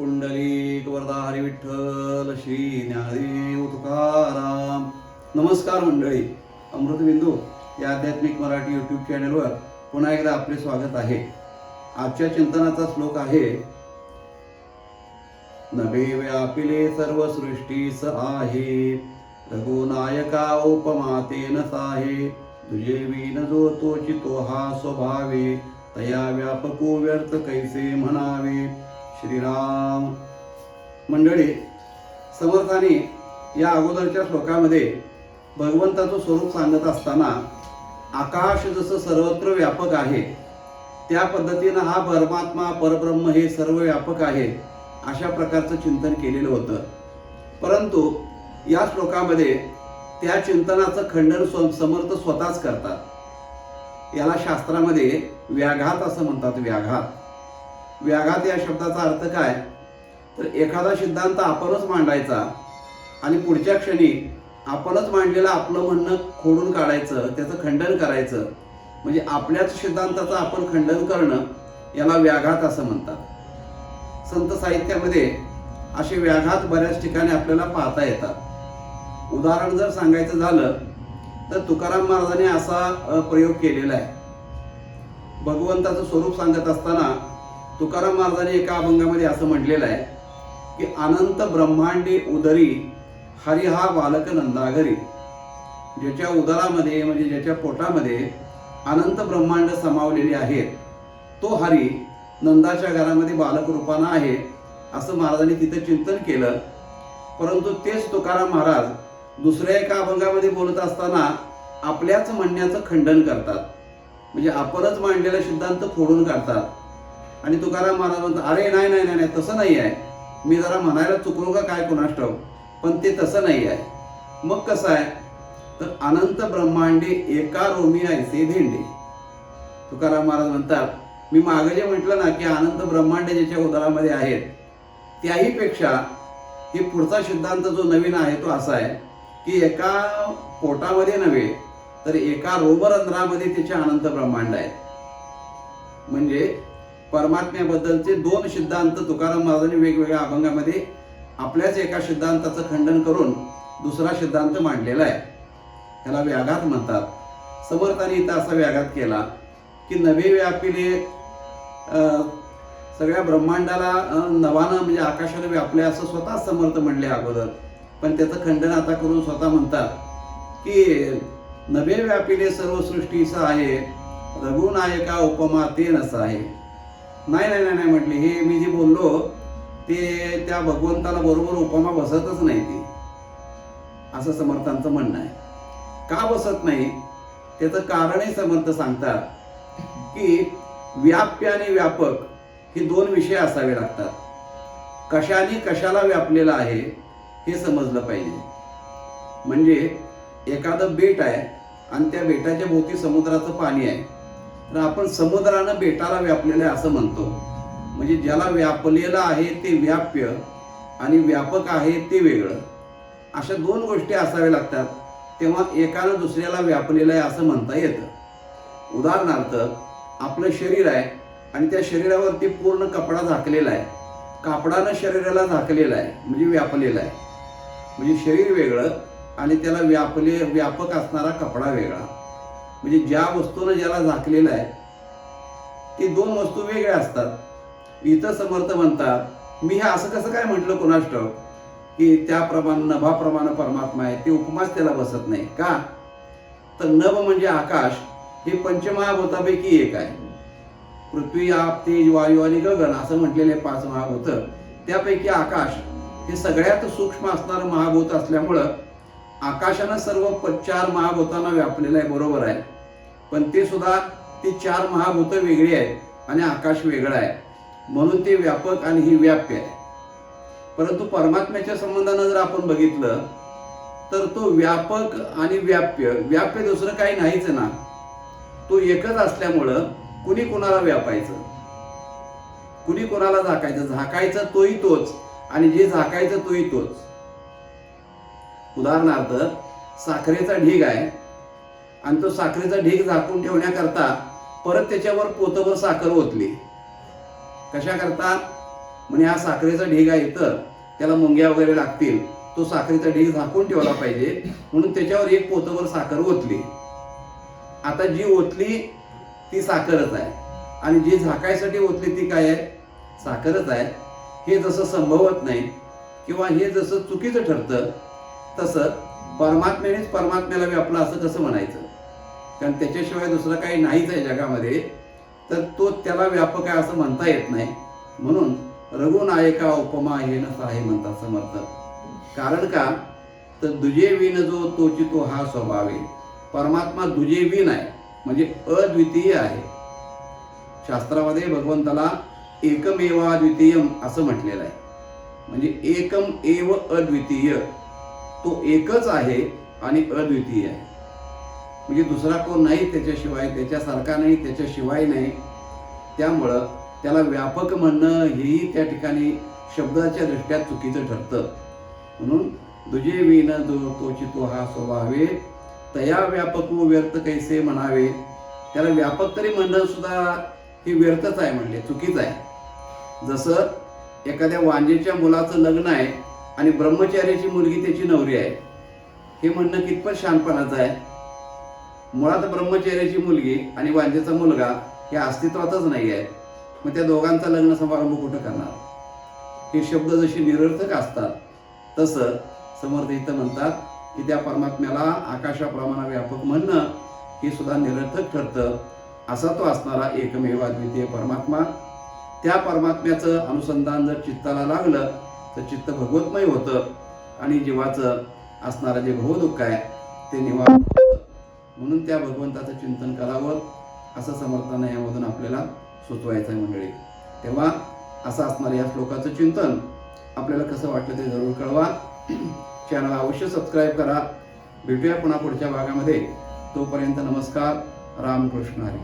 पुंडलिक वरदा हरी विठ्ठल श्री ज्ञानदेव तुकाराम. नमस्कार मंडळी. अमृतबिंदू या आध्यात्मिक मराठी यूट्यूब चॅनलवर पुन्हा एकदा आपले स्वागत आहे. आजच्या चिंतनाचा श्लोक आहे नभे व्यापिले सर्व सृष्टीस आहे रघुनायका उपमातेन साहे तुझे विन जो तोची तो हा स्वभावे तया व्यापको व्यर्थ कैसे म्हणावे? श्रीराम. मंडळी समर्थाने या अगोदरच्या श्लोकामध्ये भगवंताचं स्वरूप सांगत असताना आकाश जसं सर्वत्र व्यापक आहे त्या पद्धतीनं हा परमात्मा परब्रह्म हे सर्व व्यापक आहे अशा प्रकारचं चिंतन केलेलं होतं. परंतु या श्लोकामध्ये त्या चिंतनाचं खंडन स्व समर्थ स्वतःच करतात. याला शास्त्रामध्ये व्याघात असं म्हणतात व्याघात. व्याघात या शब्दाचा अर्थ काय? तर एखादा सिद्धांत आपणच मांडायचा आणि पुढच्या क्षणी आपणच मांडलेलं आपलं म्हणणं खोडून काढायचं त्याचं खंडन करायचं. म्हणजे आपल्याच सिद्धांताचं आपण खंडन करणं याला व्याघात असं म्हणतात. संत साहित्यामध्ये असे व्याघात बऱ्याच ठिकाणी आपल्याला पाहता येतात. उदाहरण जर सांगायचं झालं तर तुकाराम महाराजांनी असा प्रयोग केलेला आहे. भगवंताचं स्वरूप सांगत असताना तुकाराम महाराजांनी एका अभंगामध्ये असं म्हटलेलं आहे की अनंत ब्रह्मांडी उदरी हरी हा बालक नंदाघरी ज्याच्या उदरामध्ये म्हणजे ज्याच्या पोटामध्ये अनंत ब्रह्मांड समावलेले आहेत तो हरी नंदाच्या घरामध्ये बालक रूपानं आहे असं महाराजांनी तिथं चिंतन केलं. परंतु तेच तुकाराम महाराज दुसऱ्या एका अभंगामध्ये बोलत असताना आपल्याच म्हणण्याचं खंडन करतात. म्हणजे आपणच मांडलेला सिद्धांत फोडून काढतात. आणि तुकाराम महाराज म्हणतो अरे नाही नाही नाही नाही तसं नाही आहे. मी जरा म्हणायला चुकलो का काय कोणास पण ते तसं नाही आहे. मग कसं आहे? तर अनंत ब्रह्मांडे एका रोमी ऐसे धेंडे तुकाराम महाराज म्हणतात मी मागं जे म्हटलं ना की अनंत ब्रह्मांडे ज्याच्या उदरामध्ये आहेत त्याहीपेक्षा हे पुढचा सिद्धांत जो नवीन आहे तो असा आहे की एका पोटामध्ये नव्हे तर एका रोमरंध्रामध्ये त्याचे अनंत ब्रह्मांड आहेत. म्हणजे परमात्म्याबद्दलचे दोन सिद्धांत तुकाराम महाराजांनी वेगवेगळ्या अभंगामध्ये आपल्याच एका सिद्धांताचं खंडन करून दुसरा सिद्धांत मांडलेला आहे. त्याला व्याघात म्हणतात. समर्थाने इथं असा व्याघात केला की नवे व्यापिले सगळ्या ब्रह्मांडाला नवानं म्हणजे आकाशाने व्यापले असं स्वतः समर्थ म्हणले अगोदर. पण त्याचं खंडन आता करून स्वतः म्हणतात की नवे व्यापिले सर्व सृष्टीचं आहे रघुनायका उपमा ते नसं आहे. नाही नाही नाही नाही म्हटले. हे मी जे बोललो ते त्या भगवंताला बरोबर उपमा बसतच नाही ती. असं समर्थांचं म्हणणं आहे. का बसत नाही? त्याचं कारणही समर्थ सांगतात की व्याप्य आणि व्यापक हे दोन विषय असावे लागतात. कशाने कशाला व्यापलेलं आहे हे समजलं पाहिजे. म्हणजे एखादं बेट आहे आणि त्या बेटाच्या भोवती समुद्राचं पाणी आहे. तर आपण समुद्रानं बेटाला व्यापलेलं आहे असं म्हणतो. म्हणजे ज्याला व्यापलेलं आहे ते व्याप्य आणि व्यापक आहे ते वेगळं. अशा दोन गोष्टी असाव्या लागतात. तेव्हा एकानं दुसऱ्याला व्यापलेलं आहे असं म्हणता येतं. उदाहरणार्थ आपलं शरीर आहे आणि त्या शरीरावरती पूर्ण कपडा झाकलेला आहे. कापडानं शरीराला झाकलेलं आहे म्हणजे व्यापलेलं आहे. म्हणजे शरीर वेगळं आणि त्याला व्यापले व्यापक असणारा कपडा वेगळा. म्हणजे ज्या वस्तूनं ज्याला झाकलेलं आहे ती दोन वस्तू वेगळ्या असतात. इथं समर्थ म्हणतात मी हे असं कसं काय म्हटलं कुणाष्ट? की त्याप्रमाणे नभाप्रमाणे परमात्मा आहे ते उपमाच त्याला बसत नाही. का? तर नभ म्हणजे आकाश हे पंचमहाभूतापैकी एक आहे. पृथ्वी आप तेज वायू आणि गगन असं म्हटलेले पाच महाभूत. त्यापैकी आकाश हे सगळ्यात सूक्ष्म असणारं महाभूत असल्यामुळं आकाशानं सर्व चार महाभूतांना व्यापलेलं आहे बरोबर आहे. पण ते सुद्धा ती चार महाभूत वेगळी आहेत आणि आकाश वेगळं आहे. म्हणून ते व्यापक आणि ही व्याप्य आहे. परंतु परमात्म्याच्या संबंधानं जर आपण बघितलं तर तो व्यापक आणि व्याप्य व्याप्य दुसरं काही नाहीच ना. तो एकच असल्यामुळं कुणी कुणाला व्यापायचं? कुणी कोणाला झाकायचं? झाकायचं तोही तोच आणि जे झाकायचं तोही तोच. उदाहरणार्थ साखरेचा ढीग आहे. आणि तो साखरेचा ढीग झाकून ठेवण्याकरता परत त्याच्यावर पोतभर साखर ओतली. कशा करता म्हणजे हा साखरेचा ढीग आहे तर त्याला मुंग्या वगैरे लागतील. तो साखरेचा ढीग झाकून ठेवला पाहिजे. म्हणून त्याच्यावर एक पोतभर साखर ओतली. आता जी ओतली ती साखरच आहे. आणि जी झाकायसाठी ओतली ती काय आहे? साखरच आहे. हे जसं संभवत नाही किंवा हे जसं चुकीचं ठरतं तसं परमात्म्यानेच परमात्म्याला व्यापलं असं कसं म्हणायचं? कारण त्याच्याशिवाय दुसरं काही नाहीच आहे जगामध्ये. तर तो त्याला व्यापक आहे असं म्हणता येत नाही. म्हणून रघुनायका उपमा हे न आहे म्हणतात समर्थ कारण का? तर दुजे विन जो तोची तो हा स्वभाव आहे. परमात्मा दुजे विन आहे म्हणजे अद्वितीय आहे. शास्त्रामध्ये भगवंताला एकमेव द्वितीयम असं म्हटलेलं आहे. म्हणजे एकम एव अद्वितीय. तो एकच आहे आणि अद्वितीय आहे. म्हणजे दुसरा कोण नाही त्याच्याशिवाय त्याच्यासारखा नाही त्याच्याशिवाय नाही. त्यामुळं त्याला व्यापक म्हणणं हेही त्या ठिकाणी शब्दाच्या दृष्ट्या चुकीचं ठरतं. म्हणून दुजे विन जो तोची तो हा स्वभावे तया व्यापक व्यर्थ कैसे म्हणावे? त्याला व्यापक तरी म्हणणं सुद्धा ही व्यर्थच आहे म्हणले चुकीचं आहे. जसं एखाद्या वांजेच्या मुलाचं लग्न आहे आणि ब्रह्मचार्याची मुलगी त्याची नवरी आहे. हे म्हणणं कितपत शहाणपणाचं आहे? मुळात ब्रह्मचर्याची मुलगी आणि वांजेचा मुलगा हे अस्तित्वातच नाही आहे मग त्या दोघांचा लग्न समारंभ कुठं करणार? हे शब्द जसे निरर्थक असतात तसं समर्थ इथं म्हणतात की त्या परमात्म्याला आकाशाप्रमाणे व्यापक म्हणणं हे सुद्धा निरर्थक ठरतं. असा तो असणारा एकमेव अद्वितीय परमात्मा. त्या परमात्म्याचं अनुसंधान जर चित्ताला लागलं तर चित्त भगवतमय होतं. आणि जीवाचं असणारं जे भवदुःख आहे ते निवारण म्हणून त्या भगवंताचं चिंतन करावं असं समर्थांना यामधून आपल्याला सुचवायचं आहे मंडळी. तेव्हा असं असणारं या श्लोकाचं चिंतन आपल्याला कसं वाटलं ते जरूर कळवा. चॅनल अवश्य सबस्क्राईब करा. भेटूया पुन्हा पुढच्या भागामध्ये. तोपर्यंत नमस्कार. रामकृष्ण हरी.